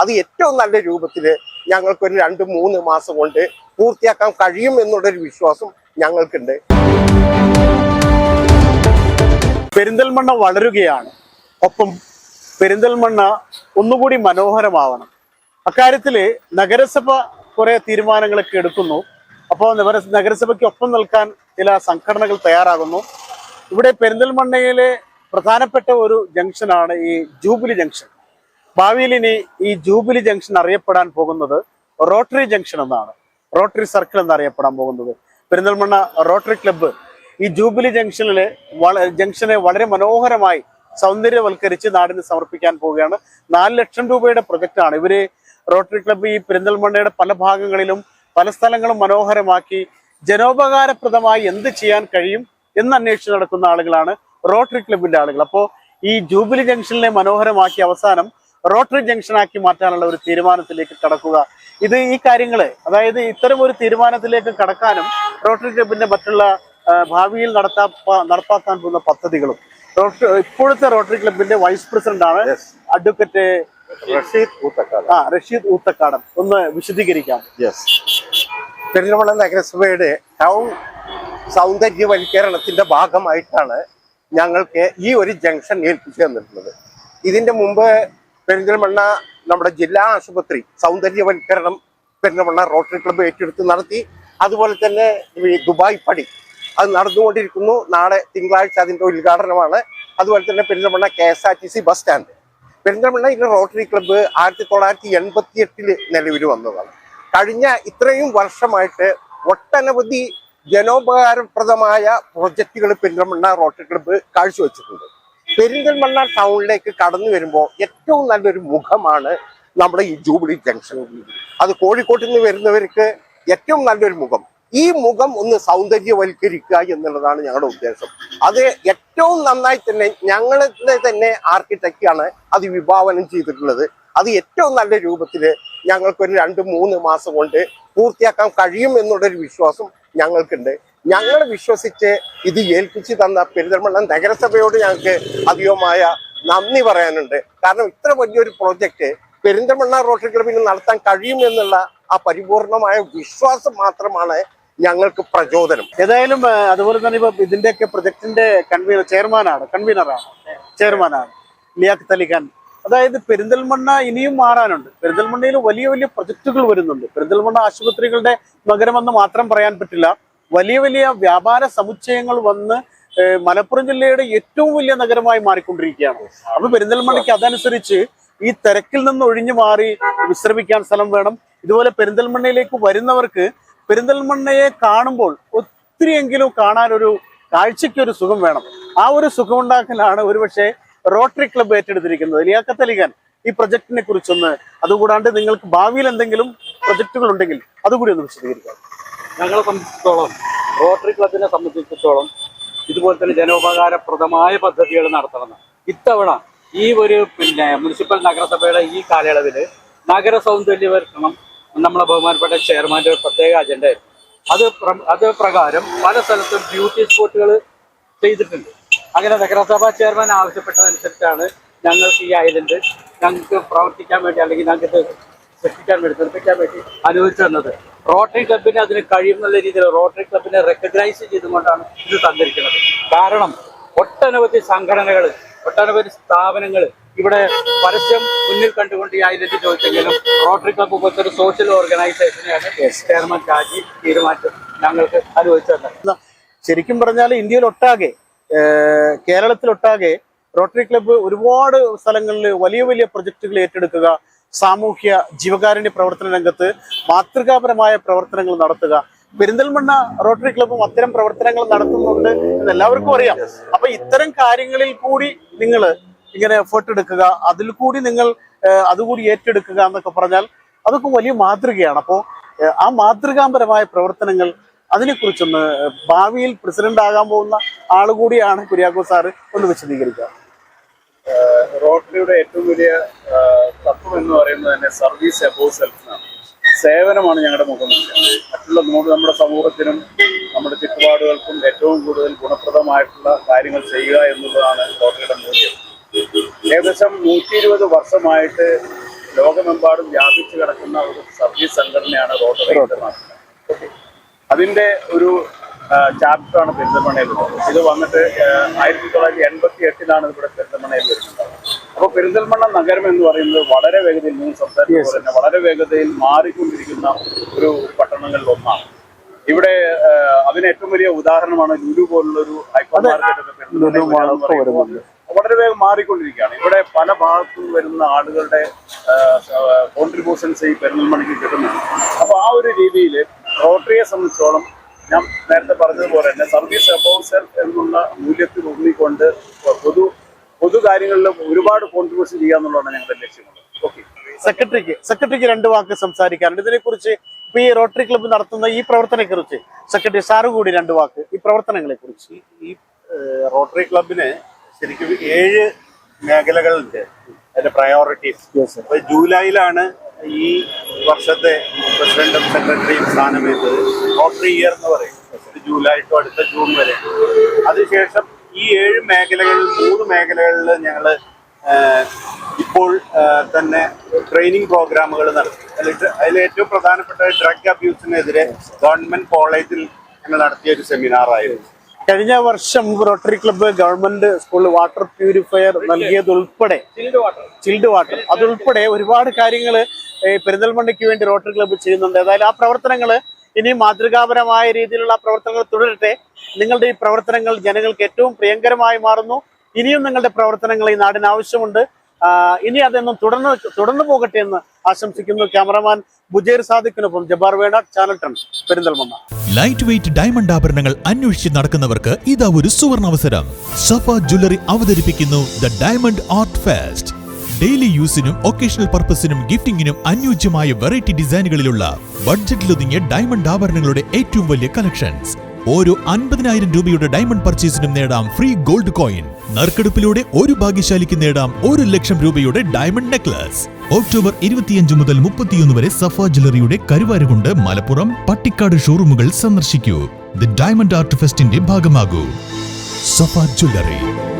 അത് ഏറ്റവും നല്ല രൂപത്തിൽ ഞങ്ങൾക്കൊരു രണ്ട് മൂന്ന് മാസം കൊണ്ട് പൂർത്തിയാക്കാൻ കഴിയും എന്നുള്ളൊരു വിശ്വാസം ഞങ്ങൾക്കുണ്ട്. പെരിന്തൽമണ്ണ വളരുകയാണ്. ഒപ്പം പെരിന്തൽമണ്ണ ഒന്നുകൂടി മനോഹരമാവണം. അക്കാര്യത്തിൽ നഗരസഭ കുറെ തീരുമാനങ്ങളൊക്കെ എടുക്കുന്നു. അപ്പോൾ നഗരസഭയ്ക്ക് ഒപ്പം നിൽക്കാൻ ചില സംഘടനകൾ തയ്യാറാകുന്നു. ഇവിടെ പെരിന്തൽമണ്ണയിലെ പ്രധാനപ്പെട്ട ഒരു ജംഗ്ഷനാണ് ഈ ജൂബിലി ജംഗ്ഷൻ. ഭാവിയിൽ ഇനി ഈ ജൂബിലി ജംഗ്ഷൻ അറിയപ്പെടാൻ പോകുന്നത് റോട്ടറി ജംഗ്ഷൻ എന്നാണ്. റോട്ടറി സർക്കിൾ എന്നറിയപ്പെടാൻ പോകുന്നത്. പെരിന്തൽമണ്ണ റോട്ടറി ക്ലബ്ബ് ഈ ജൂബിലി ജംഗ്ഷനിലെ ജംഗ്ഷനെ വളരെ മനോഹരമായി സൗന്ദര്യവൽക്കരിച്ച് നാടിന് സമർപ്പിക്കാൻ പോവുകയാണ്. നാല് ലക്ഷം രൂപയുടെ പ്രൊജക്റ്റാണ്. ഇവർ റോട്ടറി ക്ലബ്ബ് ഈ പെരിന്തൽമണ്ണയുടെ പല ഭാഗങ്ങളിലും പല സ്ഥലങ്ങളും മനോഹരമാക്കി ജനോപകാരപ്രദമായി എന്ത് ചെയ്യാൻ കഴിയും എന്ന് അന്വേഷിച്ച് നടക്കുന്ന ആളുകളാണ് റോട്ടറി ക്ലബിന്റെ ആളുകൾ. അപ്പോൾ ഈ ജൂബിലി ജംഗ്ഷനിലെ മനോഹരമാക്കി അവസാനം റോട്ടറി ജംഗ്ഷനാക്കി മാറ്റാനുള്ള ഒരു തീരുമാനത്തിലേക്ക് കടക്കുക. ഇത് ഈ കാര്യങ്ങൾ അതായത് ഇത്തരം ഒരു തീരുമാനത്തിലേക്ക് കടക്കാനും റോട്ടറി ക്ലബിന്റെ മറ്റുള്ള ഭാവിയിൽ നടത്താ നടപ്പാക്കാൻ പോകുന്ന പദ്ധതികളും. ഇപ്പോഴത്തെ റോട്ടറി ക്ലബിന്റെ വൈസ് പ്രസിഡന്റ് ആണ് അഡ്വക്കേറ്റ് റഷീദ് ഊത്തക്കാടൻ ആ റഷീദ് ഊത്തക്കാടൻ. ഒന്ന് വിശദീകരിക്കാം. യെസ് പെരിന്തൽമണ്ണ നഗരസഭയുടെ ടൗൺ സൗന്ദര്യവൽക്കരണത്തിന്റെ ഭാഗമായിട്ടാണ് ഞങ്ങൾക്ക് ഈ ഒരു ജംഗ്ഷൻ ഏൽപ്പിച്ചു തന്നിട്ടുള്ളത്. ഇതിന്റെ മുമ്പ് പെരിന്തൽമണ്ണ നമ്മുടെ ജില്ലാ ആശുപത്രി സൗന്ദര്യവൽക്കരണം പെരിന്തൽമണ്ണ റോട്ടറി ക്ലബ്ബ് ഏറ്റെടുത്ത് നടത്തി. അതുപോലെ തന്നെ ദുബായ് പടി. അത് നടന്നുകൊണ്ടിരിക്കുന്നു. നാളെ തിങ്കളാഴ്ച അതിന്റെ ഉദ്ഘാടനമാണ്. അതുപോലെ തന്നെ Perinthalmanna K S R T C bus stand. Perinthalmanna ഇന്ന് റോട്ടറി ക്ലബ്ബ് ആയിരത്തി തൊള്ളായിരത്തി എൺപത്തി എട്ടിൽ നിലവിൽ വന്നതാണ്. കഴിഞ്ഞ ഇത്രയും വർഷമായിട്ട് ഒട്ടനവധി ജനോപകാരപ്രദമായ പ്രൊജക്റ്റുകൾ പെരിന്തൽമണ്ണ റോട്ടറി ക്ലബ്ബ് കാഴ്ചവെച്ചിട്ടുണ്ട്. പെരിന്തൽമണ്ണ ടൗണിലേക്ക് കടന്നു വരുമ്പോൾ ഏറ്റവും നല്ലൊരു മുഖമാണ് നമ്മുടെ ഈ ജൂബിലി ജംഗ്ഷൻ. അത് കോഴിക്കോട്ടിൽ നിന്ന് വരുന്നവർക്ക് ഏറ്റവും നല്ലൊരു മുഖം. ഈ മുഖം ഒന്ന് സൗന്ദര്യവൽക്കരിക്കുക എന്നുള്ളതാണ് ഞങ്ങളുടെ ഉദ്ദേശം. അത് ഏറ്റവും നന്നായി തന്നെ ഞങ്ങളുടെ തന്നെ ആർക്കിടെക്റ്റാണ് അത് വിഭാവനം ചെയ്തിട്ടുള്ളത്. അത് ഏറ്റവും നല്ല രൂപത്തിൽ ഞങ്ങൾക്കൊരു രണ്ട് മൂന്ന് മാസം കൊണ്ട് പൂർത്തിയാക്കാൻ കഴിയും എന്നുള്ളൊരു വിശ്വാസം ഞങ്ങൾക്കുണ്ട്. ഞങ്ങൾ വിശ്വസിച്ച് ഇത് ഏൽപ്പിച്ചു തന്ന പെരിന്തൽമണ്ണ നഗരസഭയോട് ഞങ്ങൾക്ക് അധികമായ നന്ദി പറയാനുണ്ട്. കാരണം ഇത്ര വലിയൊരു പ്രോജക്റ്റ് പെരിന്തൽമണ്ണ റോട്ടറി ക്ലബിന് നടത്താൻ കഴിയുമെന്നുള്ള ആ പരിപൂർണമായ വിശ്വാസം മാത്രമാണ് ഞങ്ങൾക്ക് പ്രചോദനം. ഏതായാലും അതുപോലെ തന്നെ ഇപ്പൊ ഇതിന്റെയൊക്കെ പ്രൊജക്ടിന്റെ കൺവീനർ ചെയർമാനാണ് കൺവീനറാണ് ചെയർമാനാണ് ലിയാഖ് തലിഖാൻ അതായത് പെരിന്തൽമണ്ണ ഇനിയും മാറാനുണ്ട്. പെരിന്തൽമണ്ണയിൽ വലിയ വലിയ പ്രൊജക്ടുകൾ വരുന്നുണ്ട്. പെരിന്തൽമണ്ണ ആശുപത്രികളുടെ നഗരമെന്ന് മാത്രം പറയാൻ പറ്റില്ല. വലിയ വലിയ വ്യാപാര സമുച്ചയങ്ങൾ വന്ന് മലപ്പുറം ജില്ലയുടെ ഏറ്റവും വലിയ നഗരമായി മാറിക്കൊണ്ടിരിക്കുകയാണ്. അപ്പൊ പെരിന്തൽമണ്ണയ്ക്ക് അതനുസരിച്ച് ഈ തിരക്കിൽ നിന്ന് ഒഴിഞ്ഞു മാറി വിശ്രമിക്കാൻ സ്ഥലം വേണം. ഇതുപോലെ പെരിന്തൽമണ്ണയിലേക്ക് വരുന്നവർക്ക് പെരിന്തൽമണ്ണയെ കാണുമ്പോൾ ഒത്തിരിയെങ്കിലും കാണാൻ ഒരു കാഴ്ചയ്ക്ക് ഒരു സുഖം വേണം. ആ ഒരു സുഖം സുഖമുണ്ടാക്കലാണ് ഒരുപക്ഷെ റോട്ടറി ക്ലബ്ബ് ഏറ്റെടുത്തിരിക്കുന്നത്. ലിയാക്കത്തലികൻ ഈ പ്രൊജക്ടിനെ കുറിച്ചൊന്ന് അതുകൂടാണ്ട് നിങ്ങൾക്ക് ഭാവിയിൽ എന്തെങ്കിലും പ്രൊജക്ടുകൾ ഉണ്ടെങ്കിൽ അതുകൂടി ഒന്ന് വിശദീകരിക്കാം. ഞങ്ങളെ സംബന്ധിച്ചിടത്തോളം റോട്ടറി ക്ലബിനെ സംബന്ധിച്ചിടത്തോളം ഇതുപോലെ തന്നെ ജനോപകാരപ്രദമായ പദ്ധതികൾ നടത്തണം. ഇത്തവണ ഈ ഒരു പിന്നെ മുനിസിപ്പൽ നഗരസഭയുടെ ഈ കാലയളവിൽ നഗര സൗന്ദര്യവൽക്കരണം നമ്മളെ ബഹുമാനപ്പെട്ട ചെയർമാന്റെ ഒരു പ്രത്യേക അജണ്ടയായിരുന്നു അത് അത് പ്രകാരം പല സ്ഥലത്തും ബ്യൂട്ടി സ്പോട്ടുകൾ ചെയ്തിട്ടുണ്ട്. അങ്ങനെ നഗരസഭാ ചെയർമാൻ ആവശ്യപ്പെട്ടതനുസരിച്ചാണ് ഞങ്ങൾക്ക് ഈ ഐലൻഡ് ഞങ്ങൾക്ക് പ്രവർത്തിക്കാൻ വേണ്ടി അല്ലെങ്കിൽ ഞങ്ങൾക്ക് സൃഷ്ടിക്കാൻ വേണ്ടി നിർമ്മിക്കാൻ വേണ്ടി അനുവദിച്ചു തന്നത്. റോട്ടറി ക്ലബിന് അതിന് കഴിയുന്നുള്ള രീതിയിൽ റോട്ടറി ക്ലബിനെ റെക്കഗ്നൈസ് ചെയ്തുകൊണ്ടാണ് ഇത് തന്നിരിക്കുന്നത്. കാരണം ഒട്ടനവധി സംഘടനകൾ ഒട്ടനവധി സ്ഥാപനങ്ങൾ ഇവിടെ പരസ്യം മുന്നിൽ കണ്ടുകൊണ്ട് ഈ ഐഡന്റി ചോദിച്ചെങ്കിലും റോട്ടറി ക്ലബ്ബ് പോലത്തെ ഒരു സോഷ്യൽ ഓർഗനൈസേഷനെയാണ് ചെയർമാൻ രാജി തീരുമാനം ഞങ്ങൾക്ക് അനുവദിച്ചു തന്നത്. ശരിക്കും പറഞ്ഞാൽ ഇന്ത്യയിലൊട്ടാകെ ഏഹ്, കേരളത്തിലൊട്ടാകെ റോട്ടറി ക്ലബ്ബ് ഒരുപാട് സ്ഥലങ്ങളിൽ വലിയ വലിയ പ്രൊജക്ടുകൾ ഏറ്റെടുക്കുക സാമൂഹ്യ ജീവകാരുണ്യ പ്രവർത്തന രംഗത്ത് മാതൃകാപരമായ പ്രവർത്തനങ്ങൾ നടത്തുക. പെരിന്തൽമണ്ണ റോട്ടറി ക്ലബും അത്തരം പ്രവർത്തനങ്ങൾ നടത്തുന്നുണ്ട് എന്ന് എല്ലാവർക്കും അറിയാം അപ്പൊ ഇത്തരം കാര്യങ്ങളിൽ കൂടി നിങ്ങൾ ഇങ്ങനെ എഫേർട്ട് എടുക്കുക അതിൽ കൂടി നിങ്ങൾ അതുകൂടി ഏറ്റെടുക്കുക എന്നൊക്കെ പറഞ്ഞാൽ അതൊക്കെ വലിയ മാതൃകയാണ്. അപ്പോൾ ആ മാതൃകാപരമായ പ്രവർത്തനങ്ങൾ അതിനെക്കുറിച്ചൊന്ന് ഭാവിയിൽ പ്രസിഡന്റ് ആകാൻ പോകുന്ന ആളുകൂടിയാണ് കുര്യാക്കോ സാറ് ഒന്ന് വിശദീകരിക്കുക. റോട്ടറിയുടെ ഏറ്റവും വലിയ തത്വം എന്ന് പറയുന്നത് തന്നെ സർവീസ് അബോവ് സെൽഫ് എന്നാണ് സേവനമാണ് ഞങ്ങളുടെ മുഖമുദ്ര മറ്റുള്ള നമ്മുടെ നമ്മുടെ സമൂഹത്തിനും നമ്മുടെ ചുറ്റുപാടുകൾക്കും ഏറ്റവും കൂടുതൽ ഗുണപ്രദമായിട്ടുള്ള കാര്യങ്ങൾ ചെയ്യുക എന്നുള്ളതാണ് റോട്ടറിയുടെ മൂല്യം. ഏകദേശം നൂറ്റി ഇരുപത് വർഷമായിട്ട് ലോകമെമ്പാടും വ്യാപിച്ചു കിടക്കുന്ന ഒരു സർവീസ് സംഘടനയാണ് റോട്ടറി അതിന്റെ ഒരു ചാപ്റ്റർ ആണ് വരുന്നത്. ഇത് വന്നിട്ട് ആയിരത്തി തൊള്ളായിരത്തി എൺപത്തി എട്ടിലാണ് ഇവിടെ പെരിന്തൽമണ്ണയിൽ വരുന്നത്. അപ്പോൾ പെരിന്തൽമണ്ണ നഗരം എന്ന് പറയുന്നത് വളരെ വേഗതയിൽ നിങ്ങൾ പോലെ തന്നെ വളരെ വേഗതയിൽ മാറിക്കൊണ്ടിരിക്കുന്ന ഒരു പട്ടണങ്ങളിൽ ഒന്നാണ്. ഇവിടെ അതിന് ഏറ്റവും വലിയ ഉദാഹരണമാണ് ലുലു പോലുള്ള ഒരു ഹൈപ്പർ മാർക്കറ്റ് പെരിന്തൽമണ്ണയിൽ വളരെ വേഗം മാറിക്കൊണ്ടിരിക്കുകയാണ്. ഇവിടെ പല ഭാഗത്തു വരുന്ന ആളുകളുടെ കോൺട്രിബ്യൂഷൻസ് ഈ പെരിന്തൽമണ്ണയ്ക്ക് കിട്ടുന്നുണ്ട്. അപ്പോൾ ആ ഒരു രീതിയിൽ റോട്ടറിയെ സംബന്ധിച്ചോളം ഞാൻ നേരത്തെ പറഞ്ഞതുപോലെ തന്നെ സർവീസ് അബൌവ് സെൽഫ് എന്നുള്ള മൂല്യത്തിൽ ഊന്നിക്കൊണ്ട് പൊതു പൊതു കാര്യങ്ങളിൽ ഒരുപാട് കോൺട്രിബ്യൂഷൻ ചെയ്യാന്നുള്ളതാണ് ഞങ്ങളുടെ ലക്ഷ്യമുള്ളത്. ഓക്കെ സെക്രട്ടറിക്ക് സെക്രട്ടറിക്ക് രണ്ട് വാക്ക് സംസാരിക്കാറുണ്ട് ഇതിനെക്കുറിച്ച് ഇപ്പൊ ഈ റോട്ടറി ക്ലബ്ബ് നടത്തുന്ന ഈ പ്രവർത്തനത്തെ കുറിച്ച് സെക്രട്ടറി സാറ് കൂടി രണ്ട് വാക്ക് ഈ പ്രവർത്തനങ്ങളെ കുറിച്ച് ഈ റോട്ടറി ക്ലബിന് ശരിക്കും ഏഴ് മേഖലകളുണ്ട്. അതിന്റെ പ്രയോറിറ്റീസ് ജൂലൈയിലാണ് ഈ വർഷത്തെ പ്രസിഡന്റും സെക്രട്ടറിയും സ്ഥാനമേറ്റത് ഓട്ടർ ഇയർ എന്ന് പറയും. ജൂലൈ ടു അടുത്ത ജൂൺ വരെ. അതിനുശേഷം ഈ ഏഴ് മേഖലകളിൽ മൂന്ന് മേഖലകളിൽ ഞങ്ങൾ ഇപ്പോൾ തന്നെ ട്രെയിനിങ് പ്രോഗ്രാമുകൾ നടത്തി. അതിൽ ഏറ്റവും പ്രധാനപ്പെട്ട ഡ്രഗ് അബ്യൂസിനെതിരെ ഗവൺമെന്റ് കോളേജിൽ ഞങ്ങൾ നടത്തിയ ഒരു സെമിനാറായിരുന്നു. കഴിഞ്ഞ വർഷം റോട്ടറി ക്ലബ്ബ് ഗവൺമെന്റ് സ്കൂളിൽ വാട്ടർ പ്യൂരിഫയർ നൽകിയതുൾപ്പെടെ ചിൽഡ് വാട്ടർ അതുൾപ്പെടെ ഒരുപാട് കാര്യങ്ങൾ പെരിന്തൽമണ്ണയ്ക്ക് വേണ്ടി റോട്ടറി ക്ലബ്ബ് ചെയ്യുന്നുണ്ട്. ഏതായാലും ആ പ്രവർത്തനങ്ങൾ ഇനി മാതൃകാപരമായ രീതിയിലുള്ള പ്രവർത്തനങ്ങൾ തുടരട്ടെ. നിങ്ങളുടെ ഈ പ്രവർത്തനങ്ങൾ ജനങ്ങൾക്ക് ഏറ്റവും പ്രിയങ്കരമായി മാറുന്നു. ഇനിയും നിങ്ങളുടെ പ്രവർത്തനങ്ങൾ ഈ നാടിന് ആവശ്യമുണ്ട്. ഇനി അതൊന്നും തുടർന്ന് തുടർന്നു പോകട്ടെ എന്ന് ആശംസിക്കുന്നു ക്യാമറമാൻ ബുജേർ സാദിഖിനൊപ്പം ജബാർ വേണ ചാനൽ ടൺ പെരിന്തൽമണ്ണ. ലൈറ്റ് വെയിറ്റ് ഡയമണ്ട് ആഭരണങ്ങൾ അന്വേഷിച്ച് നടക്കുന്നവർക്ക് ഇതാ ഒരു സുവർണ അവസരം. സഫ ജ്വല്ലറി അവതരിപ്പിക്കുന്നു the diamond art fest daily യൂസിനും occasional പർപ്പസിനും ഗിഫ്റ്റിംഗിനും അനുയോജ്യമായ വെറൈറ്റി ഡിസൈനുകളിലുള്ള ബഡ്ജറ്റിലൊതുങ്ങിയ ഡയമണ്ട് ആഭരണങ്ങളുടെ ഏറ്റവും വലിയ കളക്ഷൻസ് ഓരോ അൻപതിനായിരം രൂപയുടെ ഡയമണ്ട് പർച്ചേസിനും നേടാം ഫ്രീ ഗോൾഡ് കോയിൻ നറുക്കെടുപ്പിലൂടെ ഒരു ഭാഗ്യശാലിക്ക് നേടാം ഒരു ലക്ഷം രൂപയുടെ ഡയമണ്ട് നെക്ലസ് ഒക്ടോബർ ഇരുപത്തിയഞ്ച് മുതൽ മുപ്പത്തിയൊന്ന് വരെ സഫ ജ്വല്ലറിയുടെ കരുവാരുകൊണ്ട് മലപ്പുറം പട്ടിക്കാട് ഷോറൂമുകൾ സന്ദർശിക്കൂ. ദി ഡയമണ്ട് ആർട്ട് ഫെസ്റ്റിന്റെ ഭാഗമാകൂ. സഫ ജ്വല്ലറി.